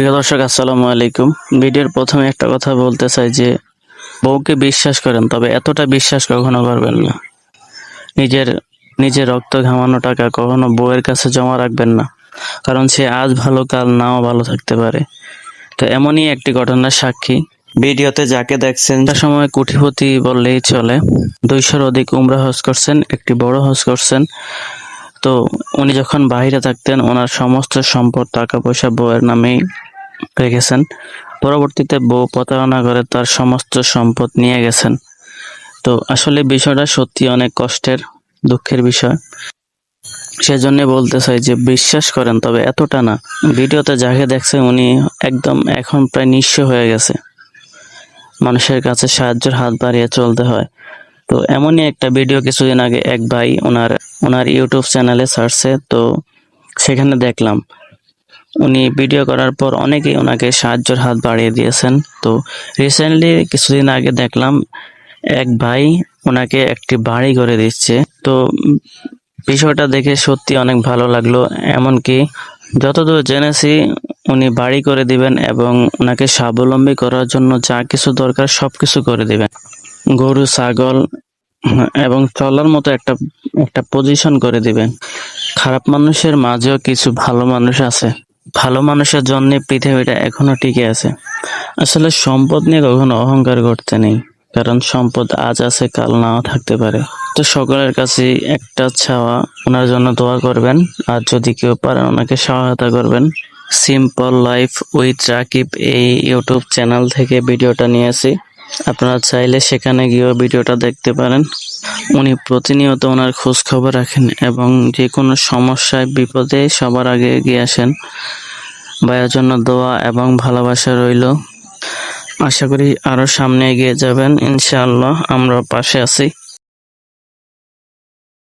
প্রিয় দর্শক আসসালামু আলাইকুম। ভিডিওর প্রথমে একটা কথা বলতে চাই যে বউকে বিশ্বাস করেন তবে এতটা বিশ্বাস কখনো করবেন না। নিজের নিজের রক্ত ঘামানো টাকা কখনো বউয়ের কাছে জমা রাখবেন না কারণ সে আজ ভালো কাল নাও ভালো থাকতে পারে। তো এমনই একটি ঘটনার সাক্ষী। ভিডিওতে যাকে দেখছেন তার সময় কুঠিপতি বললেই চলে দুইশোর অধিক উমরা হজ করছেন একটি বড় হজ করছেন। তো উনি যখন বাইরে থাকতেন ওনার সমস্ত সম্পদ টাকা পয়সা বউয়ের নামেই রেখেছেন। পরবর্তীতে বউ প্রতারণা করে তার সমস্ত সম্পদ নিয়ে গেছেন। তো আসলে বিষয়টা সত্যি অনেক কষ্টের, দুঃখের বিষয়। সেজন্য বলতে চাই যে বিশ্বাস করেন, তবে এতটা না। ভিডিওতে যাকে দেখছেন উনি একদম এখন প্রায় নিঃস্ব হয়ে গেছে। মানুষের কাছে সাহায্যের হাত বাড়িয়ে চলতে হয়। তো এমনই একটা ভিডিও কিছুদিন আগে এক ভাই ওনার ওনার ইউটিউব চ্যানেলে ছাড়ছে তো সেখানে দেখলাম উনি ভিডিও করার পর অনেকেই ওনাকে সাহায্যের হাত বাড়িয়ে দিয়েছেন। তো রিসেন্টলি কিছুদিন আগে দেখলাম এক ভাই ওনাকে একটি বাড়ি করে দিচ্ছে। তো বিষয়টা দেখে সত্যি অনেক ভালো লাগল। এমনকি যতদূর জেনেছি, উনি বাড়ি করে দিবেন এবং ওনাকে স্বাবলম্বী করার জন্য যা কিছু দরকার সব কিছু করে দিবেন। গরু, ছাগল এবং চলার মতো একটা একটা পজিশন করে দিবেন। খারাপ মানুষের মাঝেও কিছু ভালো মানুষ আছে। ভালো মানুষের জন্য পৃথিবীটা এখনও টিকে আছে। আসলে সম্পদ নিয়ে কখনো অহংকার করতে নেই, কারণ সম্পদ আজ আছে, কাল নাও থাকতে পারে। তো সকলের কাছে একটা ছাওয়া, ওনার জন্য দোয়া করবেন, আর যদি কেউ পারেন ওনাকে সহায়তা করবেন। সিম্পল লাইফ উইথ রাকিব এই ইউটিউব চ্যানেল থেকে ভিডিওটা নিয়েছি আপনারা চাইলে সেখানে গিয়েও ভিডিওটা দেখতে পারেন। উনি প্রতিনিয়ত ওনার খোঁজ খবর রাখেন এবং যে কোনো সমস্যায়, বিপদে সবার আগে এগিয়ে আসেন। ভাইয়ের জন্য দোয়া এবং ভালোবাসা রইল। আশা করি আরও সামনে এগিয়ে যাবেন, ইনশাআল্লাহ। আমরা পাশে আছি।